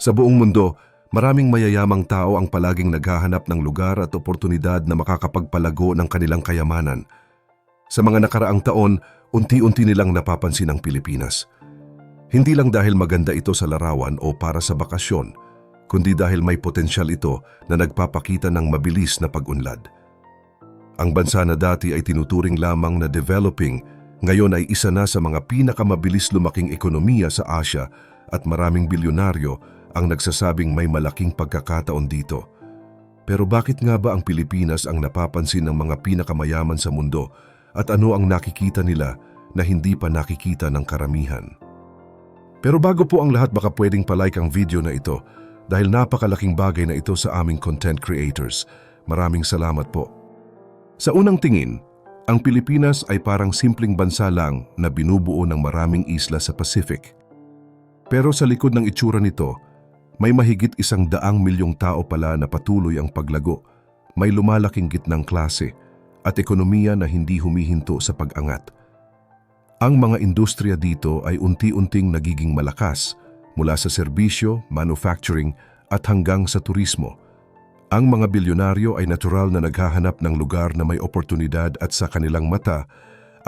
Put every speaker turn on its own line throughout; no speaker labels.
Sa buong mundo, maraming mayayamang tao ang palaging naghahanap ng lugar at oportunidad na makakapagpalago ng kanilang kayamanan. Sa mga nakaraang taon, unti-unti nilang napapansin ang Pilipinas. Hindi lang dahil maganda ito sa larawan o para sa bakasyon, kundi dahil may potensyal ito na nagpapakita ng mabilis na pag-unlad. Ang bansa na dati ay tinuturing lamang na developing, ngayon ay isa na sa mga pinakamabilis lumaking ekonomiya sa Asia at maraming bilyonaryo ang nagsasabing may malaking pagkakataon dito. Pero bakit nga ba ang Pilipinas ang napapansin ng mga pinakamayaman sa mundo at ano ang nakikita nila na hindi pa nakikita ng karamihan? Pero bago po ang lahat baka pwedeng palike ang video na ito dahil napakalaking bagay na ito sa aming content creators. Maraming salamat po. Sa unang tingin, ang Pilipinas ay parang simpleng bansa lang na binubuo ng maraming isla sa Pacific. Pero sa likod ng itsura nito, may mahigit isang daang milyong tao pala na patuloy ang paglago, may lumalaking gitnang klase at ekonomiya na hindi humihinto sa pag-angat. Ang mga industriya dito ay unti-unting nagiging malakas mula sa serbisyo, manufacturing at hanggang sa turismo. Ang mga bilyonaryo ay natural na naghahanap ng lugar na may oportunidad at sa kanilang mata,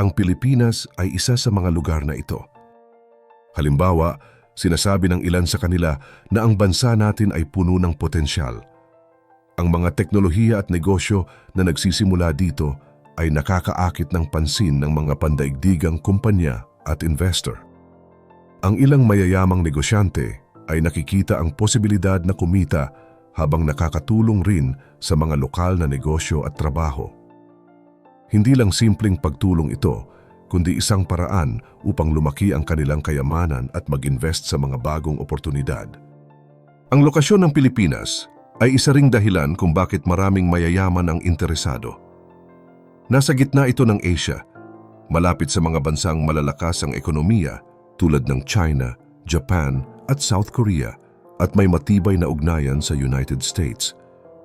ang Pilipinas ay isa sa mga lugar na ito. Halimbawa, sinasabi ng ilan sa kanila na ang bansa natin ay puno ng potensyal. Ang mga teknolohiya at negosyo na nagsisimula dito ay nakakaakit ng pansin ng mga pandaigdigang kumpanya at investor. Ang ilang mayayamang negosyante ay nakikita ang posibilidad na kumita habang nakakatulong rin sa mga lokal na negosyo at trabaho. Hindi lang simpleng pagtulong ito, kundi isang paraan upang lumaki ang kanilang kayamanan at mag-invest sa mga bagong oportunidad. Ang lokasyon ng Pilipinas ay isa ring dahilan kung bakit maraming mayayaman ang interesado. Nasa gitna ito ng Asia, malapit sa mga bansang malalakas ang ekonomiya tulad ng China, Japan at South Korea at may matibay na ugnayan sa United States.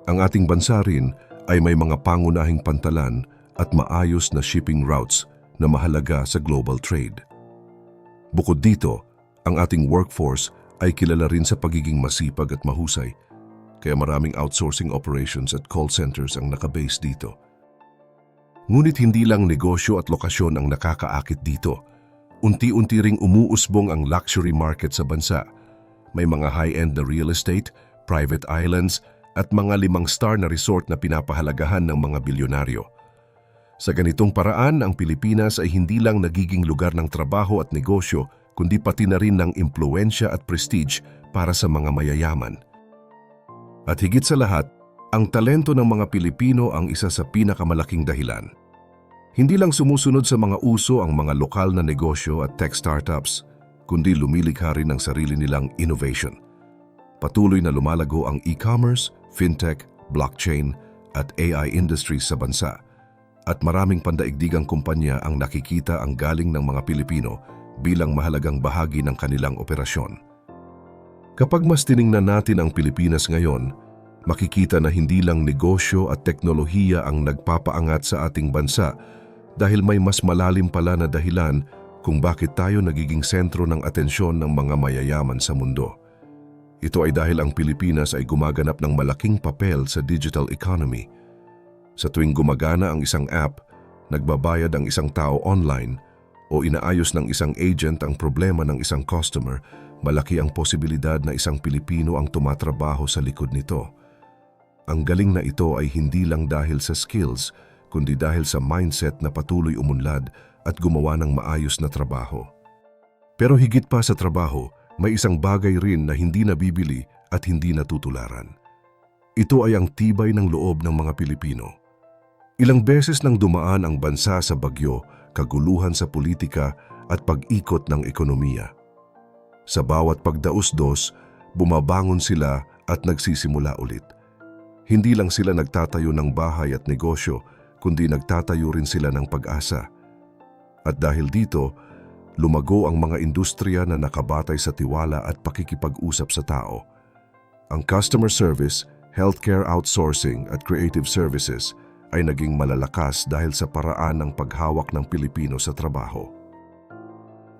Ang ating bansa rin ay may mga pangunahing pantalan at maayos na shipping routes na mahalaga sa global trade. Bukod dito, ang ating workforce ay kilala rin sa pagiging masipag at mahusay, kaya maraming outsourcing operations at call centers ang nakabase dito. Ngunit hindi lang negosyo at lokasyon ang nakakaakit dito. Unti-unti ring umuusbong ang luxury market sa bansa. May mga high-end na real estate, private islands, at mga limang star na resort na pinapahalagahan ng mga bilyonaryo. Sa ganitong paraan, ang Pilipinas ay hindi lang nagiging lugar ng trabaho at negosyo, kundi pati na rin ng impluensya at prestige para sa mga mayayaman. At higit sa lahat, ang talento ng mga Pilipino ang isa sa pinakamalaking dahilan. Hindi lang sumusunod sa mga uso ang mga lokal na negosyo at tech startups, kundi lumilikha rin ng sarili nilang innovation. Patuloy na lumalago ang e-commerce, fintech, blockchain at AI industries sa bansa at maraming pandaigdigang kumpanya ang nakikita ang galing ng mga Pilipino bilang mahalagang bahagi ng kanilang operasyon. Kapag mas tiningnan natin ang Pilipinas ngayon, makikita na hindi lang negosyo at teknolohiya ang nagpapaangat sa ating bansa dahil may mas malalim pala na dahilan kung bakit tayo nagiging sentro ng atensyon ng mga mayayaman sa mundo. Ito ay dahil ang Pilipinas ay gumaganap ng malaking papel sa digital economy. Sa tuwing gumagana ang isang app, nagbabayad ang isang tao online o inaayos ng isang agent ang problema ng isang customer, malaki ang posibilidad na isang Pilipino ang tumatrabaho sa likod nito. Ang galing na ito ay hindi lang dahil sa skills, kundi dahil sa mindset na patuloy umunlad at gumawa ng maayos na trabaho. Pero higit pa sa trabaho, may isang bagay rin na hindi nabibili at hindi natutularan. Ito ay ang tibay ng loob ng mga Pilipino. Ilang beses nang dumaan ang bansa sa bagyo, kaguluhan sa politika at pag-ikot ng ekonomiya. Sa bawat pagdaos-dos, bumabangon sila at nagsisimula ulit. Hindi lang sila nagtatayo ng bahay at negosyo, kundi nagtatayo rin sila ng pag-asa. At dahil dito, lumago ang mga industriya na nakabatay sa tiwala at pakikipag-usap sa tao. Ang customer service, healthcare outsourcing at creative services ay naging malalakas dahil sa paraan ng paghawak ng Pilipino sa trabaho.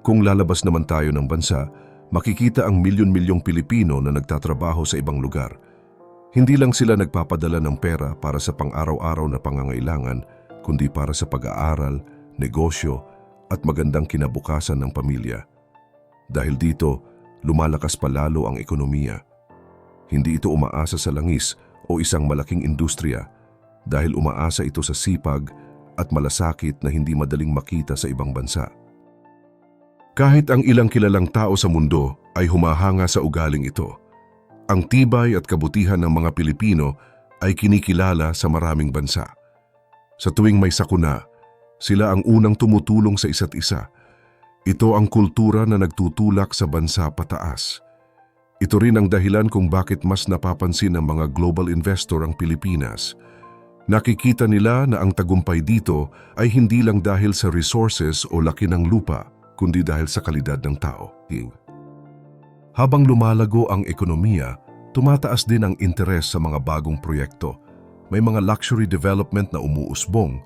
Kung lalabas naman tayo ng bansa, makikita ang milyon-milyong Pilipino na nagtatrabaho sa ibang lugar. Hindi lang sila nagpapadala ng pera para sa pang-araw-araw na pangangailangan, kundi para sa pag-aaral, negosyo, at magandang kinabukasan ng pamilya. Dahil dito, lumalakas palalo ang ekonomiya. Hindi ito umaasa sa langis o isang malaking industriya dahil umaasa ito sa sipag at malasakit na hindi madaling makita sa ibang bansa. Kahit ang ilang kilalang tao sa mundo ay humahanga sa ugaling ito, ang tibay at kabutihan ng mga Pilipino ay kinikilala sa maraming bansa. Sa tuwing may sakuna, sila ang unang tumutulong sa isa't isa. Ito ang kultura na nagtutulak sa bansa pataas. Ito rin ang dahilan kung bakit mas napapansin ng mga global investor ang Pilipinas. Nakikita nila na ang tagumpay dito ay hindi lang dahil sa resources o laki ng lupa, kundi dahil sa kalidad ng tao. Habang lumalago ang ekonomiya, tumataas din ang interes sa mga bagong proyekto. May mga luxury development na umuusbong,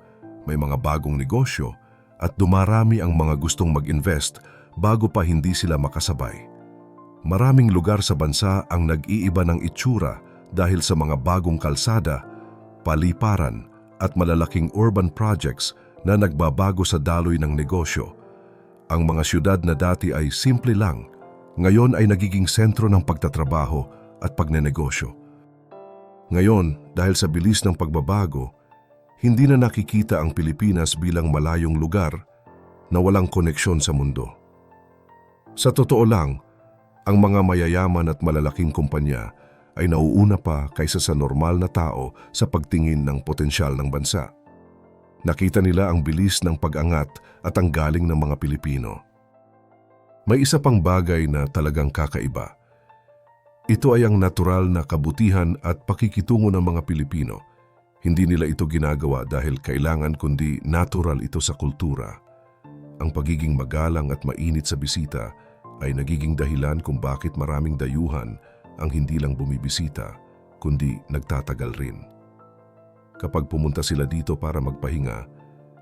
may mga bagong negosyo, at dumarami ang mga gustong mag-invest bago pa hindi sila makasabay. Maraming lugar sa bansa ang nag-iiba ng itsura dahil sa mga bagong kalsada, paliparan at malalaking urban projects na nagbabago sa daloy ng negosyo. Ang mga syudad na dati ay simple lang, ngayon ay nagiging sentro ng pagtatrabaho at pagnenegosyo. Ngayon, dahil sa bilis ng pagbabago, hindi na nakikita ang Pilipinas bilang malayong lugar na walang koneksyon sa mundo. Sa totoo lang, ang mga mayayaman at malalaking kumpanya ay nauuna pa kaysa sa normal na tao sa pagtingin ng potensyal ng bansa. Nakita nila ang bilis ng pag-angat at ang galing ng mga Pilipino. May isa pang bagay na talagang kakaiba. Ito ay ang natural na kabutihan at pakikitungo ng mga Pilipino – hindi nila ito ginagawa dahil kailangan kundi natural ito sa kultura. Ang pagiging magalang at mainit sa bisita ay nagiging dahilan kung bakit maraming dayuhan ang hindi lang bumibisita, kundi nagtatagal rin. Kapag pumunta sila dito para magpahinga,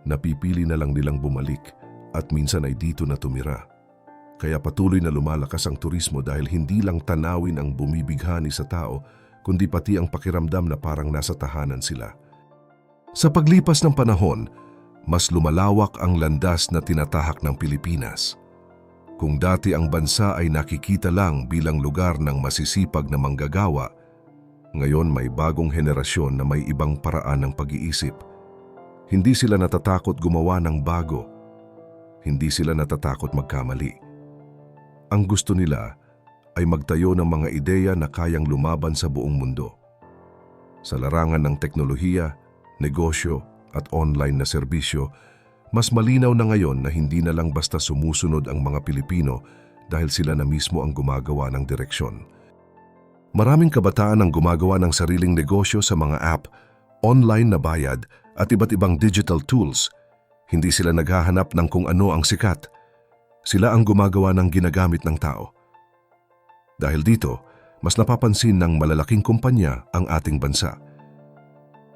napipili na lang nilang bumalik at minsan ay dito na tumira. Kaya patuloy na lumalakas ang turismo dahil hindi lang tanawin ang bumibighani sa tao, kundi pati ang pakiramdam na parang nasa tahanan sila. Sa paglipas ng panahon, mas lumalawak ang landas na tinatahak ng Pilipinas. Kung dati ang bansa ay nakikita lang bilang lugar ng masisipag na manggagawa, ngayon may bagong henerasyon na may ibang paraan ng pag-iisip. Hindi sila natatakot gumawa ng bago. Hindi sila natatakot magkamali. Ang gusto nila ay magtayo ng mga ideya na kayang lumaban sa buong mundo. Sa larangan ng teknolohiya, negosyo at online na serbisyo, mas malinaw na ngayon na hindi na lang basta sumusunod ang mga Pilipino dahil sila na mismo ang gumagawa ng direksyon. Maraming kabataan ang gumagawa ng sariling negosyo sa mga app, online na bayad at iba't ibang digital tools. Hindi sila naghahanap ng kung ano ang sikat. Sila ang gumagawa ng ginagamit ng tao. Dahil dito, mas napapansin ng malalaking kumpanya ang ating bansa.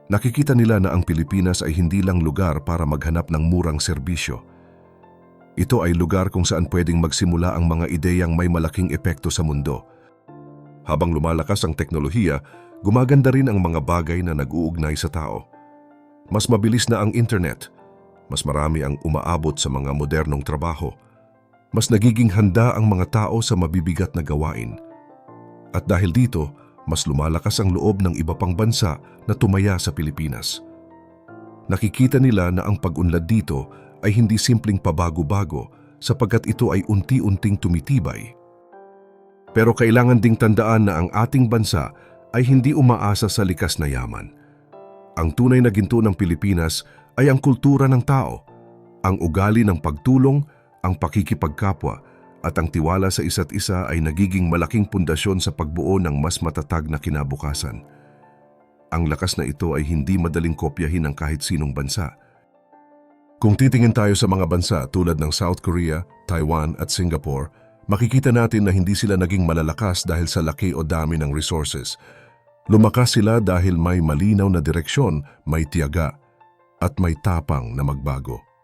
Nakikita nila na ang Pilipinas ay hindi lang lugar para maghanap ng murang serbisyo. Ito ay lugar kung saan pwedeng magsimula ang mga ideyang may malaking epekto sa mundo. Habang lumalakas ang teknolohiya, gumaganda rin ang mga bagay na nag-uugnay sa tao. Mas mabilis na ang internet, mas marami ang umaabot sa mga modernong trabaho, mas nagiging handa ang mga tao sa mabibigat na gawain. At dahil dito, mas lumalakas ang loob ng iba pang bansa na tumaya sa Pilipinas. Nakikita nila na ang pag-unlad dito ay hindi simpleng pabago-bago sapagkat ito ay unti-unting tumitibay. Pero kailangan ding tandaan na ang ating bansa ay hindi umaasa sa likas na yaman. Ang tunay na ginto ng Pilipinas ay ang kultura ng tao, ang ugali ng pagtulong ang pakikipagkapwa at ang tiwala sa isa't isa ay nagiging malaking pundasyon sa pagbuo ng mas matatag na kinabukasan. Ang lakas na ito ay hindi madaling kopyahin ng kahit sinong bansa. Kung titingin tayo sa mga bansa tulad ng South Korea, Taiwan at Singapore, makikita natin na hindi sila naging malalakas dahil sa laki o dami ng resources. Lumakas sila dahil may malinaw na direksyon, may tiyaga, at may tapang na magbago.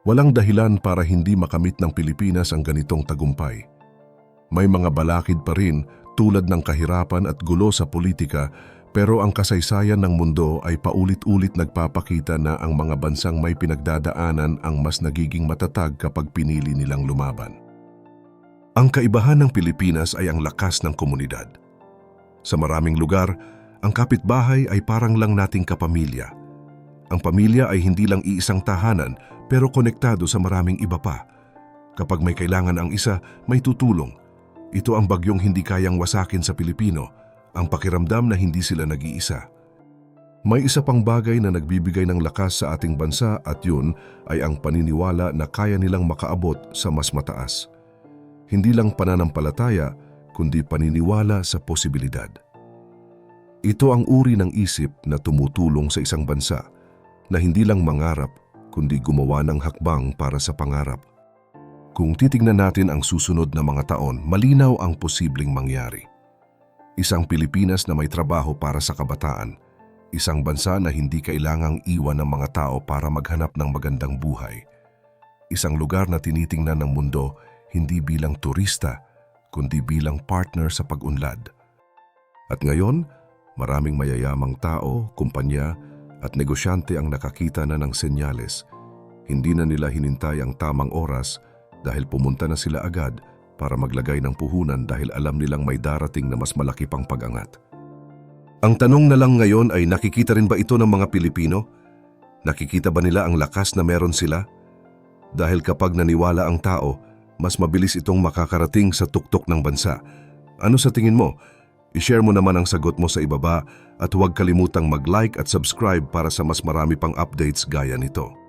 Walang dahilan para hindi makamit ng Pilipinas ang ganitong tagumpay. May mga balakid pa rin tulad ng kahirapan at gulo sa politika pero ang kasaysayan ng mundo ay paulit-ulit nagpapakita na ang mga bansang may pinagdadaanan ang mas nagiging matatag kapag pinili nilang lumaban. Ang kaibahan ng Pilipinas ay ang lakas ng komunidad. Sa maraming lugar, ang kapitbahay ay parang lang nating kapamilya. Ang pamilya ay hindi lang iisang tahanan pero konektado sa maraming iba pa. Kapag may kailangan ang isa, may tutulong. Ito ang bagyong hindi kayang wasakin sa Pilipino, ang pakiramdam na hindi sila nag-iisa. May isa pang bagay na nagbibigay ng lakas sa ating bansa at yun ay ang paniniwala na kaya nilang makaabot sa mas mataas. Hindi lang pananampalataya, kundi paniniwala sa posibilidad. Ito ang uri ng isip na tumutulong sa isang bansa na hindi lang mangarap, kundi gumawa ng hakbang para sa pangarap. Kung titignan natin ang susunod na mga taon, malinaw ang posibleng mangyari. Isang Pilipinas na may trabaho para sa kabataan, isang bansa na hindi kailangang iwan ng mga tao para maghanap ng magandang buhay, isang lugar na tinitingnan ng mundo hindi bilang turista, kundi bilang partner sa pag-unlad. At ngayon, maraming mayayamang tao, kumpanya at negosyante ang nakakita na ng senyales. Hindi na nila hinintay ang tamang oras dahil pumunta na sila agad para maglagay ng puhunan dahil alam nilang may darating na mas malaki pang pag-angat. Ang tanong na lang ngayon ay nakikita rin ba ito ng mga Pilipino? Nakikita ba nila ang lakas na meron sila? Dahil kapag naniwala ang tao, mas mabilis itong makakarating sa tuktok ng bansa. Ano sa tingin mo? I-share mo naman ang sagot mo sa ibaba at huwag kalimutang mag-like at subscribe para sa mas marami pang updates gaya nito.